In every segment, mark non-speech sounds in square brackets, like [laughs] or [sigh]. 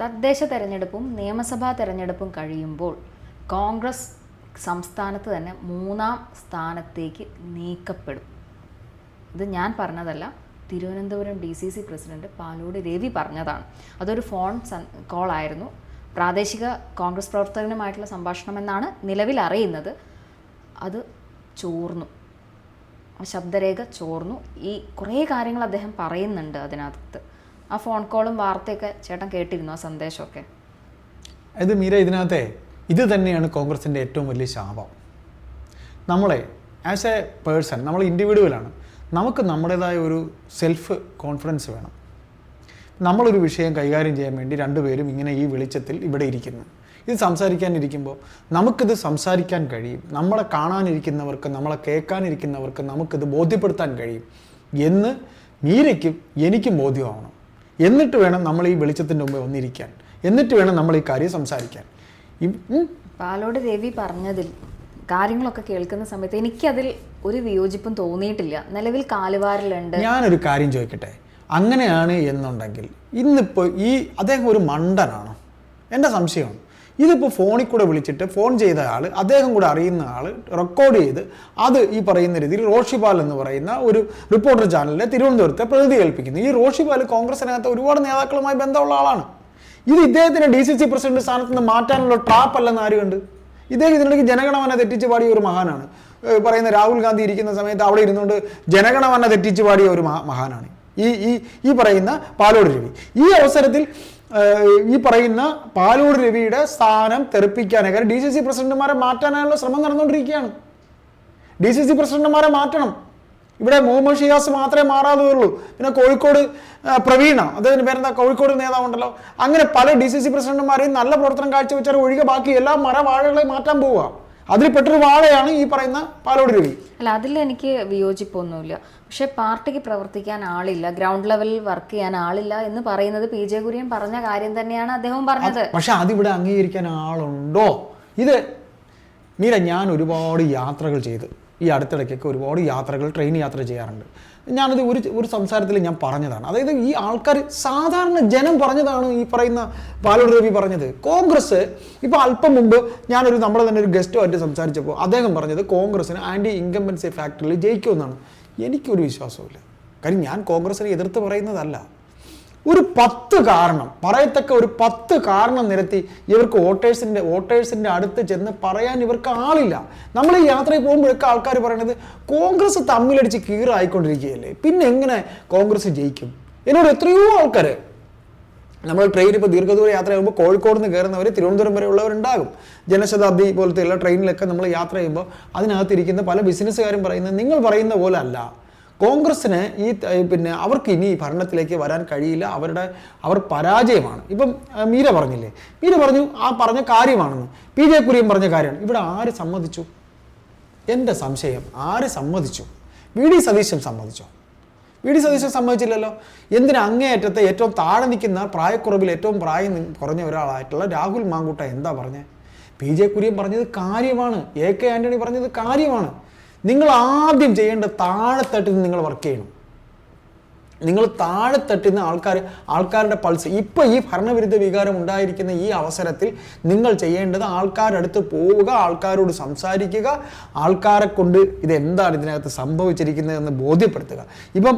തദ്ദേശ തെരഞ്ഞെടുപ്പും നിയമസഭാ തെരഞ്ഞെടുപ്പും കഴിയുമ്പോൾ കോൺഗ്രസ് സംസ്ഥാനത്ത് തന്നെ മൂന്നാം സ്ഥാനത്തേക്ക് നീക്കപ്പെടും. ഇത് ഞാൻ പറഞ്ഞതല്ല. Thiruvananthapuram D C C president Palode Ravi പറഞ്ഞതാണ്. അതൊരു ഫോൺ കോളായിരുന്നു പ്രാദേശിക കോൺഗ്രസ് പ്രവർത്തകനുമായിട്ടുള്ള സംഭാഷണമെന്നാണ് നിലവിൽ അറിയുന്നത്. അത് ചോർന്നു. ശബ്ദരേഖ ചോർന്നു. ഈ കുറേ കാര്യങ്ങൾ അദ്ദേഹം പറയുന്നുണ്ട് അതിനകത്ത്. ആ ഫോൺ കോളും വാർത്തയൊക്കെ ചേട്ടൻ കേട്ടിരുന്നു? ആ സന്ദേശമൊക്കെ? ഇത് മീര ഇതിനകത്തെ ഇത് തന്നെയാണ് കോൺഗ്രസിന്റെ ഏറ്റവും വലിയ ശാപം. നമ്മളെ ആസ് എ പേഴ്സൺ നമ്മൾ ഇൻഡിവിജ്വലാണ് നമുക്ക് നമ്മുടേതായ ഒരു സെൽഫ് കോൺഫിഡൻസ് വേണം. നമ്മളൊരു വിഷയം കൈകാര്യം ചെയ്യാൻ വേണ്ടി രണ്ടുപേരും ഇങ്ങനെ ഈ വെളിച്ചത്തിൽ ഇവിടെ ഇരിക്കുന്നു. ഇത് സംസാരിക്കാനിരിക്കുമ്പോൾ നമുക്കിത് സംസാരിക്കാൻ കഴിയും. നമ്മളെ കാണാനിരിക്കുന്നവർക്ക് നമ്മളെ കേൾക്കാനിരിക്കുന്നവർക്ക് നമുക്കിത് ബോധ്യപ്പെടുത്താൻ കഴിയും. എന്ന് മീരയ്ക്കും എനിക്കും ബോധ്യമാവണം. എന്നിട്ട് വേണം നമ്മൾ ഈ വെളിച്ചത്തിന്റെ മുമ്പ് വന്നിരിക്കാൻ. എന്നിട്ട് വേണം നമ്മൾ ഈ കാര്യം സംസാരിക്കാൻ. പാലോട് രവി പറഞ്ഞതിൽ കാര്യങ്ങളൊക്കെ കേൾക്കുന്ന സമയത്ത് എനിക്കതിൽ ഒരു വിയോജിപ്പും തോന്നിയിട്ടില്ല. നിലവിൽ കാലുവാരലുണ്ട്. ഞാനൊരു കാര്യം ചോദിക്കട്ടെ? അങ്ങനെയാണ് എന്നുണ്ടെങ്കിൽ ഇന്നിപ്പോൾ ഈ അദ്ദേഹം ഒരു മണ്ടനാണോ? എന്റെ സംശയമാണ്. ഇതിപ്പോൾ ഫോണിൽ കൂടെ വിളിച്ചിട്ട് ഫോൺ ചെയ്ത ആൾ അദ്ദേഹം കൂടെ അറിയുന്ന ആൾ റെക്കോർഡ് ചെയ്ത് അത് ഈ പറയുന്ന രീതിയിൽ റോഷിപാൽ എന്ന് പറയുന്ന ഒരു റിപ്പോർട്ടർ ചാനലിലെ തിരുവനന്തപുരത്തെ പ്രതിനിധി ഏൽപ്പിക്കുന്നു. ഈ റോഷിപാൽ കോൺഗ്രസിനകത്ത് ഒരുപാട് നേതാക്കളുമായി ബന്ധമുള്ള ആളാണ്. ഇത് ഇദ്ദേഹത്തിന് ഡി സി സി പ്രസിഡന്റ് സ്ഥാനത്ത് നിന്ന് മാറ്റാനുള്ള ട്രാപ്പ് അല്ലെന്ന് ആര് കണ്ട്? ഇദ്ദേഹം ഇതിനിടയ്ക്ക് ജനഗണമന തെറ്റിച്ച് പാടിയ ഒരു മഹാനാണ്. പറയുന്ന രാഹുൽ ഗാന്ധി ഇരിക്കുന്ന സമയത്ത് അവിടെ ഇരുന്നുകൊണ്ട് ജനഗണമന തെറ്റിച്ച് പാടിയ ഒരു മഹാ- മഹാനാണ്. ഈ ഈ ഈ പറയുന്ന പാലോട് രവി. ഈ അവസരത്തിൽ ഈ പറയുന്ന പാലോട് രവിയുടെ സ്ഥാനം തെറിപ്പിക്കാനൊക്കെ ഡി സി സി പ്രസിഡന്റുമാരെ മാറ്റാനായുള്ള ശ്രമം നടന്നുകൊണ്ടിരിക്കുകയാണ്. ഡി സി സി പ്രസിഡന്റുമാരെ മാറ്റണം. ഇവിടെ മുഹമ്മദ് ഷിയാസ് മാത്രമേ മാറാതെ പിന്നെ കോഴിക്കോട് പ്രവീണ അദ്ദേഹത്തിന് പേരെന്താ? കോഴിക്കോട് നേതാവുണ്ടല്ലോ. അങ്ങനെ പല ഡി സി സി പ്രസിഡന്റുമാരെയും നല്ല പ്രവർത്തനം കാഴ്ചവെച്ചാൽ ഒഴികെ ബാക്കി എല്ലാ മരവാഴകളെ മാറ്റാൻ പോവുക. അതിൽ പെട്ടൊരു വാഴയാണ് ഈ പറയുന്ന പാലോട് രവി. അല്ല അതിൽ എനിക്ക് വിയോജിപ്പൊന്നുമില്ല. പക്ഷെ പാർട്ടിക്ക് പ്രവർത്തിക്കാൻ ആളില്ല ഗ്രൗണ്ട് ലെവലിൽ വർക്ക് ചെയ്യാൻ ആളില്ല എന്ന് പറയുന്നത് പി ജെ കുര്യൻ പറഞ്ഞ കാര്യം തന്നെയാണ് അദ്ദേഹം പറഞ്ഞത്. പക്ഷെ അതിവിടെ അംഗീകരിക്കാൻ ആളുണ്ടോ? ഇത് മീര ഞാൻ ഒരുപാട് യാത്രകൾ ചെയ്ത് ഈ അടുത്തിടയ്ക്കൊക്കെ ഒരുപാട് യാത്രകൾ ട്രെയിൻ യാത്ര ചെയ്യാറുണ്ട്. ഞാനത് ഒരു ഒരു സംസാരത്തിൽ ഞാൻ പറഞ്ഞതാണ്. അതായത് ഈ ആൾക്കാർ സാധാരണ ജനം പറഞ്ഞതാണ് ഈ പറയുന്ന പാലോട് രവി പറഞ്ഞത്. കോൺഗ്രസ് ഇപ്പോൾ അല്പം മുമ്പ് ഞാനൊരു നമ്മളെ തന്നെ ഒരു ഗസ്റ്റുമായിട്ട് സംസാരിച്ചപ്പോൾ അദ്ദേഹം പറഞ്ഞത് കോൺഗ്രസിന് ആന്റി ഇൻകംബൻസി ഫാക്ടറിൽ ജയിക്കുമെന്നാണ്. എനിക്കൊരു വിശ്വാസമില്ല കാര്യം ഞാൻ കോൺഗ്രസിനെ എതിർത്ത് പറയുന്നതല്ല. ഒരു പത്ത് കാരണം പറയത്തക്ക ഒരു പത്ത് കാരണം നിരത്തി ഇവർക്ക് വോട്ടേഴ്സിന്റെ വോട്ടേഴ്സിന്റെ അടുത്ത് ചെന്ന് പറയാൻ ഇവർക്ക് ആളില്ല. നമ്മൾ ഈ യാത്രയിൽ പോകുമ്പോഴൊക്കെ ആൾക്കാർ പറയണത് കോൺഗ്രസ് തമ്മിലടിച്ച് കീറായിക്കൊണ്ടിരിക്കുകയല്ലേ? പിന്നെ എങ്ങനെ കോൺഗ്രസ് ജയിക്കും? എന്നോട് എത്രയോ ആൾക്കാർ നമ്മൾ ട്രെയിൻ ഇപ്പോൾ ദീർഘദൂര യാത്ര ചെയ്യുമ്പോൾ കോഴിക്കോട് നിന്ന് കയറുന്നവർ തിരുവനന്തപുരം വരെ ഉള്ളവരുണ്ടാകും. ജനശതാബ്ദി പോലത്തെയുള്ള ട്രെയിനിലൊക്കെ നമ്മൾ യാത്ര ചെയ്യുമ്പോൾ അതിനകത്തിരിക്കുന്ന പല ബിസിനസ്സുകാരും പറയുന്നത് നിങ്ങൾ പറയുന്ന പോലെ അല്ല. കോൺഗ്രസ്സിന് ഈ പിന്നെ അവർക്ക് ഇനി ഭരണത്തിലേക്ക് വരാൻ കഴിയില്ല. അവരുടെ അവർ പരാജയമാണ്. ഇപ്പം മീര പറഞ്ഞില്ലേ? മീര പറഞ്ഞു ആ പറഞ്ഞ കാര്യമാണെന്ന്. പി ജെ കുര്യൻ പറഞ്ഞ കാര്യമാണ്. ഇവിടെ ആര് സമ്മതിച്ചു? എന്റെ സംശയം ആര് സമ്മതിച്ചു? വി ഡി സതീശൻ സമ്മതിച്ചോ? വി ഡി സതീശൻ സമ്മതിച്ചില്ലല്ലോ. എന്തിനാ അങ്ങേയറ്റത്തെ ഏറ്റവും താഴെ നിൽക്കുന്ന പ്രായക്കുറവിൽ ഏറ്റവും പ്രായം കുറഞ്ഞ ഒരാളായിട്ടുള്ള രാഹുൽ മാങ്കൂട്ട എന്താ പറഞ്ഞത് പി ജെ കുര്യൻ പറഞ്ഞത് കാര്യമാണ്. എ കെ ആന്റണി പറഞ്ഞത് കാര്യമാണ്. നിങ്ങൾ ആദ്യം ചെയ്യേണ്ട താഴെത്തട്ടിൽ നിങ്ങൾ വർക്ക് ചെയ്യണം. നിങ്ങൾ താഴെ തട്ടുന്ന ആൾക്കാർ ആൾക്കാരുടെ പൾസ് ഇപ്പോൾ ഈ ഭരണവിരുദ്ധ വികാരം ഉണ്ടായിരിക്കുന്ന ഈ അവസരത്തിൽ നിങ്ങൾ ചെയ്യേണ്ടത് ആൾക്കാരുടെ അടുത്ത് പോവുക ആൾക്കാരോട് സംസാരിക്കുക ആൾക്കാരെ കൊണ്ട് ഇത് എന്താണ് ഇതിനകത്ത് സംഭവിച്ചിരിക്കുന്നതെന്ന് ബോധ്യപ്പെടുത്തുക. ഇപ്പം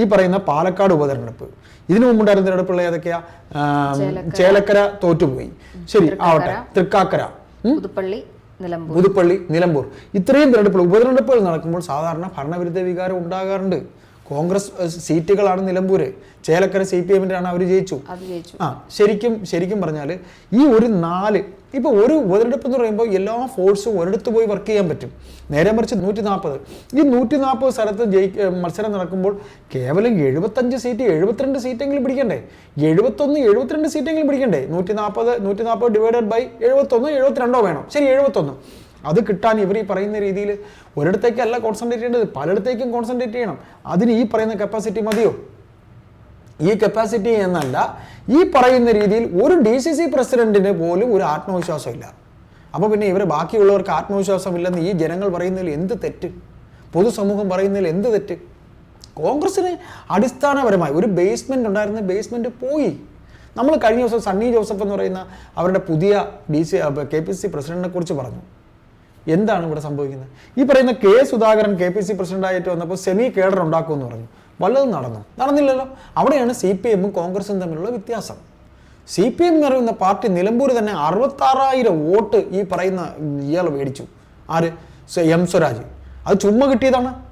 ഈ പറയുന്ന പാലക്കാട് ഉപതെരഞ്ഞെടുപ്പ്. ഇതിനു മുമ്പുണ്ടായിരുന്ന തിരഞ്ഞെടുപ്പുള്ള ഏതൊക്കെയാ? ചേലക്കര തോറ്റുപോയി. ശരി ആവട്ടെ. തൃക്കാക്കര? പുതുപ്പള്ളി പുതുപ്പള്ളി നിലമ്പൂർ. ഇത്രയും തിരഞ്ഞെടുപ്പുകൾ ഉപതെരഞ്ഞെടുപ്പുകൾ നടക്കുമ്പോൾ സാധാരണ ഭരണവിരുദ്ധ വികാരം ഉണ്ടാകാറുണ്ട്. കോൺഗ്രസ് സീറ്റുകളാണ് നിലമ്പൂര്. ചേലക്കര സി പി എമ്മിന്റെ ആണ് അവർ ജയിച്ചു. ആ ശരിക്കും ശരിക്കും പറഞ്ഞാൽ ഈ ഒരു നാല് ഇപ്പോൾ ഒരു ഉപതെരഞ്ഞെടുപ്പ് എന്ന് പറയുമ്പോൾ എല്ലാ ഫോഴ്സും ഒരിടത്ത് പോയി വർക്ക് ചെയ്യാൻ പറ്റും. നേരെ മറിച്ച് നൂറ്റി നാൽപ്പത് ഈ നൂറ്റി നാൽപ്പത് സ്ഥലത്ത് ജയി മത്സരം നടക്കുമ്പോൾ കേവലം എഴുപത്തഞ്ച് സീറ്റ് എഴുപത്തിരണ്ട് സീറ്റെങ്കിലും പിടിക്കണ്ടേ? എഴുപത്തൊന്ന് എഴുപത്തിരണ്ട് സീറ്റെങ്കിലും പിടിക്കണ്ടേ? നൂറ്റി നാൽപ്പത് നൂറ്റി നാൽപ്പത് ഡിവൈഡഡ് ബൈ എഴുപത്തൊന്ന് എഴുപത്തിരണ്ടോ വേണം? ശരി എഴുപത്തൊന്ന്. അത് കിട്ടാൻ ഇവർ ഈ പറയുന്ന രീതിയിൽ ഒരിടത്തേക്കല്ല കോൺസെൻട്രേറ്റ് ചെയ്യേണ്ടത് പലയിടത്തേക്കും കോൺസെൻട്രേറ്റ് ചെയ്യണം. അതിന് ഈ പറയുന്ന കപ്പാസിറ്റി മതിയോ? ഈ കപ്പാസിറ്റി എന്നല്ല ഈ പറയുന്ന രീതിയിൽ ഒരു ഡി സി സി പ്രസിഡന്റിന് പോലും ഒരു ആത്മവിശ്വാസമില്ല. അപ്പോൾ പിന്നെ ഇവർ ബാക്കിയുള്ളവർക്ക് ആത്മവിശ്വാസമില്ലെന്ന് ഈ ജനങ്ങൾ പറയുന്നതിൽ എന്ത് തെറ്റ്? പൊതുസമൂഹം പറയുന്നതിൽ എന്ത് തെറ്റ്? കോൺഗ്രസ്സിന് അടിസ്ഥാനപരമായി ഒരു ബേസ്മെന്റ് ഉണ്ടായിരുന്ന ബേസ്മെന്റ് പോയി. നമ്മൾ കഴിഞ്ഞ ദിവസം സണ്ണി ജോസഫ് എന്ന് പറയുന്ന അവരുടെ പുതിയ D C K P C പ്രസിഡന്റിനെ കുറിച്ച് പറഞ്ഞു. എന്താണ് ഇവിടെ സംഭവിക്കുന്നത്? ഈ പറയുന്ന K Sudhakaran K P C പ്രസിഡന്റായിട്ട് വന്നപ്പോൾ സെമി കേഡർ ഉണ്ടാക്കുമെന്ന് പറഞ്ഞു. വല്ലതും നടന്നു? നടന്നില്ലല്ലോ. അവിടെയാണ് സി പി എമ്മും കോൺഗ്രസും തമ്മിലുള്ള വ്യത്യാസം. സി പി എം പറയുന്ന പാർട്ടി നിലമ്പൂർ തന്നെ അറുപത്താറായിരം വോട്ട് ഈ പറയുന്ന ഇയാൾ മേടിച്ചു. ആര്? എം സ്വരാജ്. അത് ചുമ്മാ കിട്ടിയതാണ്.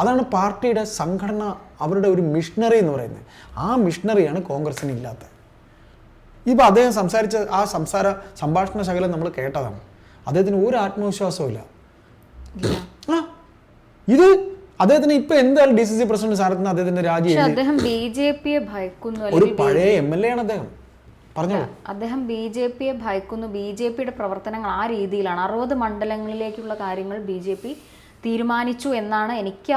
അതാണ് പാർട്ടിയുടെ സംഘടന അവരുടെ ഒരു മിഷണറി എന്ന് പറയുന്നത്. ആ മിഷണറിയാണ് കോൺഗ്രസിന് ഇല്ലാത്തത്. ഇപ്പം അദ്ദേഹം സംസാരിച്ച ആ സംസാര സംഭാഷണ ശകലം നമ്മൾ കേട്ടതാണ്. അദ്ദേഹത്തിന് ഒരു ആത്മവിശ്വാസവും ഇല്ല. ഇത് അദ്ദേഹത്തിന് ഇപ്പൊ എന്താണ് ഡി സി സി പ്രസിഡന്റ് സ്ഥാനത്ത് അദ്ദേഹത്തിന്റെ രാജി അദ്ദേഹം ബി ജെ പിയെ ഭയക്കുന്നു ഒരു പഴയ എം എൽ എ ആണ് അദ്ദേഹം. പറഞ്ഞോളൂ അദ്ദേഹം ബി ജെ പിയെ ഭയക്കുന്നു. ബി ജെ പിയുടെ പ്രവർത്തനങ്ങൾ ആ രീതിയിലാണ്. അറുപത് മണ്ഡലങ്ങളിലേക്കുള്ള കാര്യങ്ങൾ ബി ജെ പി തീരുമാനിച്ചു എന്നാണ് എനിക്ക്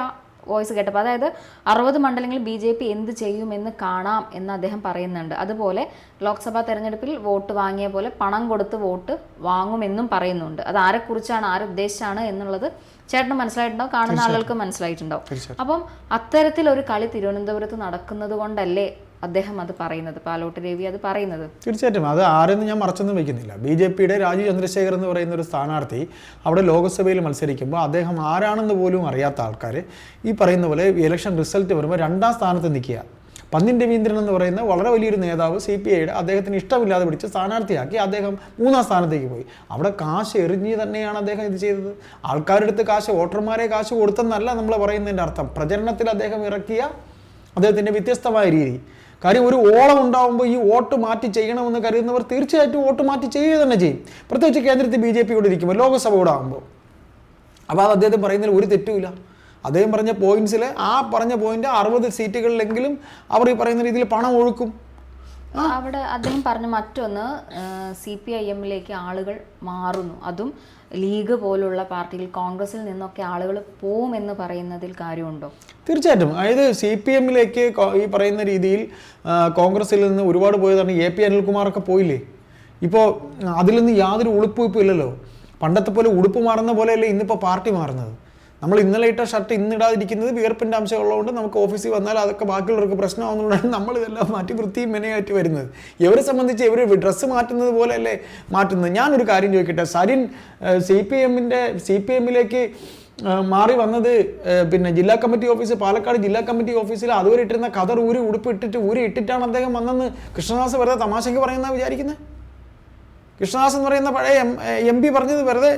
വോയിസ് കേട്ടപ്പോൾ അതായത് അറുപത് മണ്ഡലങ്ങളിൽ ബി ജെ പി എന്ത് ചെയ്യുമെന്ന് കാണാം എന്ന് അദ്ദേഹം പറയുന്നുണ്ട്. അതുപോലെ ലോക്സഭാ തെരഞ്ഞെടുപ്പിൽ വോട്ട് വാങ്ങിയ പോലെ പണം കൊടുത്ത് വോട്ട് വാങ്ങുമെന്നും പറയുന്നുണ്ട്. അത് ആരെക്കുറിച്ചാണ് ആരുദ്ദേശിച്ചാണ് എന്നുള്ളത് ചേട്ടന് മനസ്സിലായിട്ടുണ്ടോ? കാണുന്ന ആളുകൾക്ക് മനസ്സിലായിട്ടുണ്ടാവും. അപ്പം അത്തരത്തിൽ ഒരു കളി തിരുവനന്തപുരത്ത് നടക്കുന്നത് കൊണ്ടല്ലേ അദ്ദേഹം അത് പറയുന്നത് പാലോട്ട് രവി അത് പറയുന്നത്. തീർച്ചയായിട്ടും. അത് ആരെന്ന് ഞാൻ മറച്ചൊന്നും വെക്കുന്നില്ല. ബി ജെ പിയുടെ രാജീവ് ചന്ദ്രശേഖർ എന്ന് പറയുന്ന ഒരു സ്ഥാനാർത്ഥി അവിടെ ലോക്സഭയിൽ മത്സരിക്കുമ്പോൾ അദ്ദേഹം ആരാണെന്ന് പോലും അറിയാത്ത ആൾക്കാർ ഈ പറയുന്ന പോലെ ഇലക്ഷൻ റിസൾട്ട് വരുമ്പോൾ രണ്ടാം സ്ഥാനത്ത് നിൽക്കുക. പന്നിൻ രവീന്ദ്രൻ എന്ന് പറയുന്ന വളരെ വലിയൊരു നേതാവ് സി പി ഐയുടെ അദ്ദേഹത്തിന് ഇഷ്ടമില്ലാതെ പിടിച്ച് സ്ഥാനാർത്ഥിയാക്കി അദ്ദേഹം മൂന്നാം സ്ഥാനത്തേക്ക് പോയി. അവിടെ കാശ് എറിഞ്ഞ് തന്നെയാണ് അദ്ദേഹം ഇത് ചെയ്തത്. ആൾക്കാരുടെ അടുത്ത് കാശ് വോട്ടർമാരെ കാശ് കൊടുത്തെന്നല്ല നമ്മൾ പറയുന്നതിന്റെ അർത്ഥം. പ്രചരണത്തിൽ അദ്ദേഹം ഇറക്കിയ അദ്ദേഹത്തിന്റെ വ്യത്യസ്തമായ രീതി. കാര്യം ഒരു ഓളം ഉണ്ടാകുമ്പോൾ ഈ വോട്ട് മാറ്റി ചെയ്യണമെന്ന് കരുതുന്നവർ തീർച്ചയായിട്ടും വോട്ട് മാറ്റി ചെയ്യുക തന്നെ ചെയ്യും. പ്രത്യേകിച്ച് കേന്ദ്രത്തിൽ ബി ജെ പി കൂടെ ഇരിക്കുമ്പോൾ ലോകസഭ കൂടെ ആകുമ്പോൾ അപ്പോൾ അത് അദ്ദേഹം പറയുന്നതിൽ ഒരു തെറ്റുമില്ല അദ്ദേഹം പറഞ്ഞ പോയിന്റ്സിൽ ആ പറഞ്ഞ പോയിന്റ് അറുപത് സീറ്റുകളിലെങ്കിലും അവർ ഈ പറയുന്ന രീതിയിൽ പണം ഒഴുക്കും. അവിടെ അദ്ദേഹം പറഞ്ഞ മറ്റൊന്ന് സി പി ഐ എമ്മിലേക്ക് ആളുകൾ മാറുന്നു. അതും ലീഗ് പോലുള്ള പാർട്ടിയിൽ കോൺഗ്രസിൽ നിന്നൊക്കെ ആളുകൾ പോവുമെന്ന് പറയുന്നതിൽ കാര്യമുണ്ടോ? തീർച്ചയായിട്ടും. അതായത് സി പി എമ്മിലേക്ക് ഈ പറയുന്ന രീതിയിൽ കോൺഗ്രസിൽ നിന്ന് ഒരുപാട് പോയതാണ് എ പി അനിൽകുമാറൊക്കെ പോയില്ലേ? ഇപ്പോൾ അതിൽ നിന്ന് യാതൊരു ഉളുപ്പും ഇല്ലല്ലോ. പണ്ടത്തെ പോലെ ഉടുപ്പ് മാറുന്ന പോലെയല്ലേ ഇന്നിപ്പോൾ പാർട്ടി മാറുന്നത്. നമ്മൾ ഇന്നലെ ഇട്ട ഷർട്ട് ഇന്നിടാതിരിക്കുന്നത് വിയർപ്പിന്റെ അംശമുള്ളതുകൊണ്ട് നമുക്ക് ഓഫീസിൽ വന്നാൽ അതൊക്കെ ബാക്കിയുള്ളവർക്ക് പ്രശ്നമാകുന്നതുകൊണ്ടാണ് [laughs] നമ്മൾ ഇതെല്ലാം മാറ്റി വൃത്തിയും മെനയായിട്ട് വരുന്നത്. ഇവരെ സംബന്ധിച്ച് ഇവർ ഡ്രസ്സ് മാറ്റുന്നത് പോലെയല്ലേ മാറ്റുന്നത്? ഞാനൊരു കാര്യം ചോദിക്കട്ടെ. സരിൻ സി പി എമ്മിന്റെ സി പി എമ്മിലേക്ക് മാറി വന്നത് പിന്നെ ജില്ലാ കമ്മിറ്റി ഓഫീസ് പാലക്കാട് ജില്ലാ കമ്മിറ്റി ഓഫീസിൽ അതുവരെ ഇട്ടിരുന്ന കതർ ഊരി ഉടുപ്പ് ഇട്ടിട്ട് ഊരി ഇട്ടിട്ടാണ് അദ്ദേഹം വന്നെന്ന് കൃഷ്ണദാസ് വെറുതെ തമാശയ്ക്ക് പറയുന്ന വിചാരിക്കുന്നത് കൃഷ്ണദാസ് എന്ന് പറയുന്ന പഴയ എം എം പി പറഞ്ഞത് വെറുതെ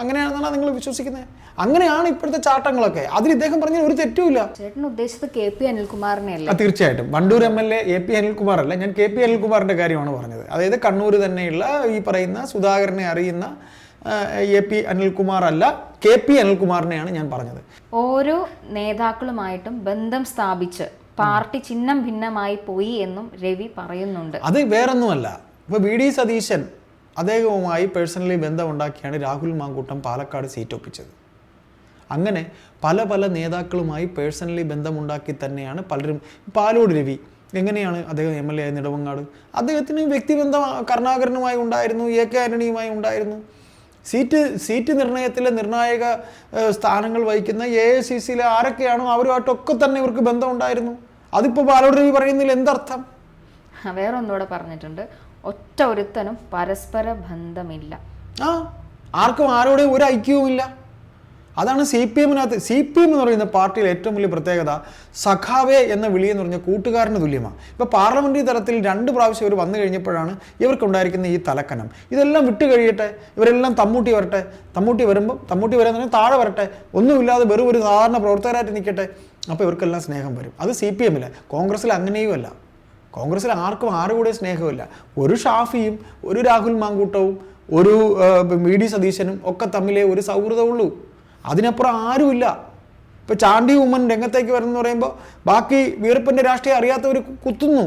അങ്ങനെയാണെന്നാണ് നിങ്ങൾ വിശ്വസിക്കുന്നത് അങ്ങനെയാണ് ഇപ്പോഴത്തെ ചാട്ടങ്ങളൊക്കെ. അതിൽ ഇദ്ദേഹം പറഞ്ഞ ഒരു തെറ്റുമില്ല ചേട്ടൻ ഉദ്ദേശിച്ചത് കെ പി അനിൽകുമാറിനെ അല്ലേ? തീർച്ചയായിട്ടും. Wandoor M L A A P Anilkumar അല്ല ഞാൻ കെ പി അനിൽകുമാറിന്റെ കാര്യമാണ് പറഞ്ഞത്. അതായത് കണ്ണൂർ തന്നെയുള്ള ഈ പറയുന്ന സുധാകരനെ അറിയുന്ന എ പി അനിൽകുമാർ അല്ല കെ പി അനിൽകുമാറിനെയാണ് ഞാൻ പറഞ്ഞത്. ഓരോ നേതാക്കളുമായിട്ടും ബന്ധം സ്ഥാപിച്ച് പാർട്ടി ചിഹ്നം ഭിന്നമായി പോയി എന്നും രവി പറയുന്നുണ്ട്. അത് വേറൊന്നുമല്ല. ഇപ്പൊ വി ഡി സതീശൻ അദ്ദേഹവുമായി പേഴ്സണലി ബന്ധമുണ്ടാക്കിയാണ് രാഹുൽ മാങ്കൂട്ടം പാലക്കാട് സീറ്റ് ഒപ്പിച്ചത്. അങ്ങനെ പല പല നേതാക്കളുമായി പേഴ്സണലി ബന്ധമുണ്ടാക്കി തന്നെയാണ് പലരും പാലോട് രവി എങ്ങനെയാണ് അദ്ദേഹം എം എൽ എ ആയ നെടുമങ്ങാട് അദ്ദേഹത്തിന് വ്യക്തിബന്ധം കരുണാകരനുമായി ഉണ്ടായിരുന്നു എ കെ ആന്റണിയുമായി ഉണ്ടായിരുന്നു. സീറ്റ് സീറ്റ് നിർണയത്തിലെ നിർണായക സ്ഥാനങ്ങൾ വഹിക്കുന്ന എ ഐ സി സിയിലെ ആരൊക്കെയാണോ അവരുമായിട്ടൊക്കെ തന്നെ ഇവർക്ക് ബന്ധമുണ്ടായിരുന്നു. അതിപ്പോൾ പാലോട് രവി പറയുന്നതിൽ എന്തർത്ഥം? വേറെ ഒന്നുകൂടെ പറഞ്ഞിട്ടുണ്ട്. ഒറ്റ ഒരുത്തനും പരസ്പര ബന്ധമില്ല. ആ ആർക്കും ആരോടെയും ഒരു ഐക്യവുമില്ല അതാണ് സി പി എമ്മിനകത്ത് സി പി എം എന്ന് പറയുന്ന പാർട്ടിയിൽ ഏറ്റവും വലിയ പ്രത്യേകത സഖാവേ എന്ന വിളി എന്ന് പറഞ്ഞ കൂട്ടുകാരന് തുല്യമാണ്. ഇപ്പോൾ പാർലമെന്ററി തലത്തിൽ രണ്ട് പ്രാവശ്യം ഇവർ വന്നു കഴിഞ്ഞപ്പോഴാണ് ഇവർക്കുണ്ടായിരിക്കുന്ന ഈ തലക്കനം. ഇതെല്ലാം വിട്ട് കഴിയട്ടെ ഇവരെല്ലാം തമ്മൂട്ടി വരട്ടെ തമ്മൂട്ടി വരുമ്പോൾ തമ്മൂട്ടി വരാൻ തന്നെ താഴെ വരട്ടെ ഒന്നുമില്ലാതെ വെറും ഒരു സാധാരണ പ്രവർത്തകരായിട്ട് നിൽക്കട്ടെ അപ്പോൾ ഇവർക്കെല്ലാം സ്നേഹം വരും. അത് സി പി എമ്മിൽ കോൺഗ്രസ്സിൽ അങ്ങനെയുമല്ല. കോൺഗ്രസ്സിൽ ആർക്കും ആരുകൂടെ സ്നേഹമില്ല ഒരു ഷാഫിയും ഒരു രാഹുൽ മാങ്കൂട്ടവും ഒരു വി ഡി സതീശനും ഒക്കെ തമ്മിലേ ഒരു സൗഹൃദമുള്ളൂ അതിനപ്പുറം ആരുമില്ല. ഇപ്പോൾ ചാണ്ടി ഉമ്മൻ രംഗത്തേക്ക് വരുമെന്ന് പറയുമ്പോൾ ബാക്കി വീർപ്പന്റെ രാഷ്ട്രീയം അറിയാത്തവർ കുത്തുന്നു.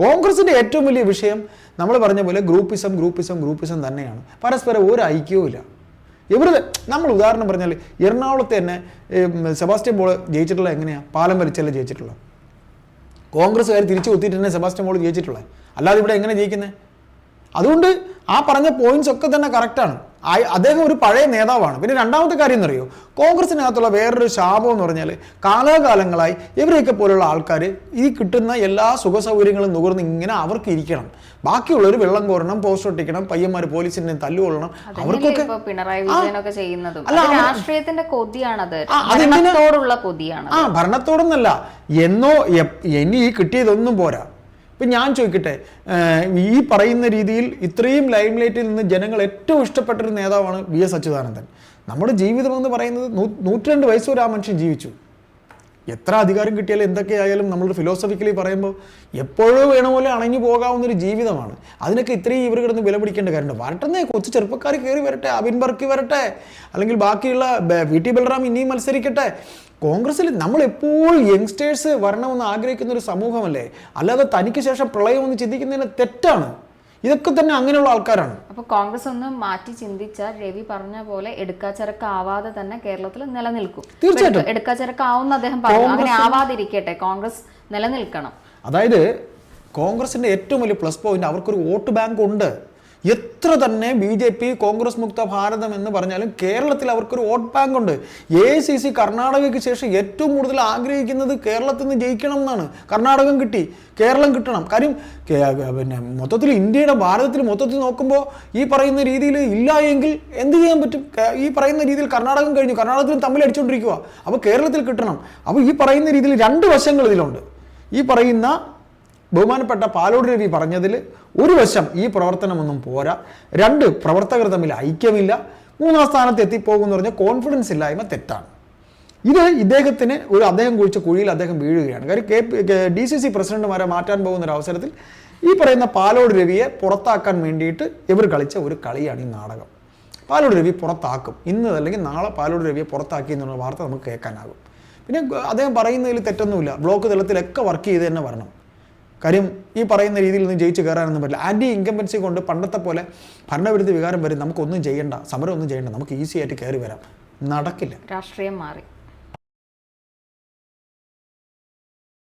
കോൺഗ്രസിന്റെ ഏറ്റവും വലിയ വിഷയം നമ്മൾ പറഞ്ഞ പോലെ ഗ്രൂപ്പിസം ഗ്രൂപ്പിസം ഗ്രൂപ്പിസം തന്നെയാണ്. പരസ്പരം ഒരു ഐക്യവും ഇല്ല. ഇവർ നമ്മൾ ഉദാഹരണം പറഞ്ഞാൽ എറണാകുളത്ത് തന്നെ സെബാസ്റ്റ്യൻ പോൾ ജയിച്ചിട്ടുള്ള എങ്ങനെയാണ് പാലം വലിച്ചല്ലേ ജയിച്ചിട്ടുള്ളത്? കോൺഗ്രസ്സുകാർ തിരിച്ചു കുത്തിയിട്ട് തന്നെ സെബാസ്റ്റ്യൻ പോൾ ജയിച്ചിട്ടുള്ളത് അല്ലാതെ ഇവിടെ എങ്ങനെ ജയിക്കുന്നത് അതുകൊണ്ട് ആ പറഞ്ഞ പോയിന്റ്സ് ഒക്കെ തന്നെ കറക്റ്റാണ് അദ്ദേഹം ഒരു പഴയ നേതാവാണ്. പിന്നെ രണ്ടാമത്തെ കാര്യം എന്നറിയോ? കോൺഗ്രസിനകത്തുള്ള വേറൊരു ശാപം എന്ന് പറഞ്ഞാൽ കാലാകാലങ്ങളായി ഇവരെയൊക്കെ പോലുള്ള ആൾക്കാർ ഈ കിട്ടുന്ന എല്ലാ സുഖ സൗകര്യങ്ങളും നുകർന്ന് ഇങ്ങനെ അവർക്ക് ഇരിക്കണം. ബാക്കിയുള്ളവർ വെള്ളം കോരണം പോസ്റ്റ് ഒട്ടിക്കണം പയ്യന്മാർ പോലീസിനെ തല്ലുകൊള്ളണം. അവർക്കൊക്കെ പിണറായി വിജയനൊക്കെ ചെയ്യുന്നതും? രാഷ്ട്രീയത്തിന്റെ കൊതിയാണത്. ആ, ഭരണത്തോടുള്ള കൊതിയാണ് ആ ഭരണത്തോടൊന്നല്ല. എന്നോ എനി ഇനി ഈ കിട്ടിയതൊന്നും പോരാ. ഇപ്പം ഞാൻ ചോദിക്കട്ടെ ഈ പറയുന്ന രീതിയിൽ ഇത്രയും ലൈം ലൈറ്റിൽ നിന്ന് ജനങ്ങൾ ഏറ്റവും ഇഷ്ടപ്പെട്ടൊരു നേതാവാണ് വി എസ് അച്യുതാനന്ദൻ. നമ്മുടെ ജീവിതം എന്ന് പറയുന്നത് നൂറ്റിരണ്ട് വയസ്സ് വരെ ആ മനുഷ്യൻ ജീവിച്ചു. എത്ര അധികാരം കിട്ടിയാലും എന്തൊക്കെയായാലും നമ്മൾ ഫിലോസഫിക്കലി പറയുമ്പോൾ എപ്പോഴും വേണ പോലെ അണഞ്ഞു പോകാവുന്ന ഒരു ജീവിതമാണ്. അതിനൊക്കെ ഇത്രയും ഇവർ കിടന്ന് വില പിടിക്കേണ്ട കാര്യമുണ്ട്. വരട്ടെന്നേ കൊച്ചു ചെറുപ്പക്കാർ കയറി വരട്ടെ അബിൻ ബർക്കി വരട്ടെ അല്ലെങ്കിൽ ബാക്കിയുള്ള വി ടി ബൽറാം ഇനിയും മത്സരിക്കട്ടെ കോൺഗ്രസ്സിൽ നമ്മൾ എപ്പോഴും യങ്സ്റ്റേഴ്സ് വരണമെന്ന് ആഗ്രഹിക്കുന്ന ഒരു സമൂഹമല്ലേ? അല്ലാതെ തനിക്ക് ശേഷം പ്രളയം എന്ന് ചിന്തിക്കുന്നതിന് തെറ്റാണ്. ഇതൊക്കെ തന്നെ അങ്ങനെയുള്ള ആൾക്കാരാണ്. അപ്പൊ കോൺഗ്രസ് ഒന്ന് മാറ്റി ചിന്തിച്ചാൽ രവി പറഞ്ഞ പോലെ എടുക്കാച്ചരക്കാവാതെ തന്നെ കേരളത്തിൽ നിലനിൽക്കും. തീർച്ചയായിട്ടും. എടുക്ക- എടുക്കാച്ചരക്കാവുന്ന അദ്ദേഹം പറഞ്ഞു. അങ്ങനെ ആവാതിരിക്കട്ടെ കോൺഗ്രസ് നിലനിൽക്കണം. അതായത് കോൺഗ്രസിന്റെ ഏറ്റവും വലിയ പ്ലസ് പോയിന്റ് അവർക്കൊരു വോട്ട് ബാങ്ക് ഉണ്ട്. എത്ര തന്നെ ബി ജെ പി കോൺഗ്രസ് മുക്ത ഭാരതം എന്ന് പറഞ്ഞാലും കേരളത്തിൽ അവർക്കൊരു വോട്ട് ബാങ്ക് ഉണ്ട് എ സി സി കർണാടകയ്ക്ക് ശേഷം ഏറ്റവും കൂടുതൽ ആഗ്രഹിക്കുന്നത് കേരളത്തിൽ നിന്ന് ജയിക്കണം എന്നാണ്. കർണാടകം കിട്ടി. കേരളം കിട്ടണം. കാര്യം പിന്നെ മൊത്തത്തിൽ ഇന്ത്യയുടെ ഭാരതത്തിൽ മൊത്തത്തിൽ നോക്കുമ്പോൾ ഈ പറയുന്ന രീതിയിൽ ഇല്ല എങ്കിൽ എന്ത് ചെയ്യാൻ പറ്റും? ഈ പറയുന്ന രീതിയിൽ കർണാടകം കഴിഞ്ഞു. കർണാടകത്തിലും തമ്മിൽ അടിച്ചുകൊണ്ടിരിക്കുക അപ്പോൾ കേരളത്തിൽ കിട്ടണം. അപ്പോൾ ഈ പറയുന്ന രീതിയിൽ രണ്ട് വശങ്ങൾ ഇതിലുണ്ട്. ഈ പറയുന്ന ബഹുമാനപ്പെട്ട പാലോട് രവി പറഞ്ഞതിൽ ഒരു വശം ഈ പ്രവർത്തനമൊന്നും പോരാ. രണ്ട് പ്രവർത്തകർ തമ്മിൽ ഐക്യമില്ല. മൂന്നാം സ്ഥാനത്ത് എത്തിപ്പോകുമെന്ന് പറഞ്ഞാൽ കോൺഫിഡൻസ് ഇല്ലായ്മ തെറ്റാണ്. ഇത് ഇദ്ദേഹത്തിന് ഒരു അദ്ദേഹം കുഴിച്ച കുഴിയിൽ അദ്ദേഹം വീഴുകയാണ്. കാര്യം കെ ഡി സി സി പ്രസിഡന്റുമാരെ മാറ്റാൻ പോകുന്ന ഒരു അവസരത്തിൽ ഈ പറയുന്ന പാലോട് രവിയെ പുറത്താക്കാൻ വേണ്ടിയിട്ട് ഇവർ കളിച്ച ഒരു കളിയാണ് ഈ നാടകം. പാലോട് രവി പുറത്താക്കും. ഇന്ന് അല്ലെങ്കിൽ നാളെ പാലോട് രവിയെ പുറത്താക്കി എന്നുള്ള വാർത്ത നമുക്ക് കേൾക്കാനാകും. പിന്നെ അദ്ദേഹം പറയുന്നതിൽ തെറ്റൊന്നുമില്ല. ബ്ലോക്ക് തലത്തിലൊക്കെ വർക്ക് ചെയ്ത് തന്നെ വരണം. കാര്യം ഈ പറയുന്ന രീതിയിൽ നിന്ന് ജയിച്ച് കയറാനൊന്നും പറ്റില്ല. ആന്റി ഇൻകംബൻസി കൊണ്ട് പണ്ടത്തെ പോലെ ഭരണവിരുദ്ധ വികാരം വരും നമുക്കൊന്നും ചെയ്യണ്ട സമരം ഒന്നും ചെയ്യണ്ട നമുക്ക് ഈസി ആയിട്ട് കയറി വരാം. നടക്കില്ല. രാഷ്ട്രീയം മാറി.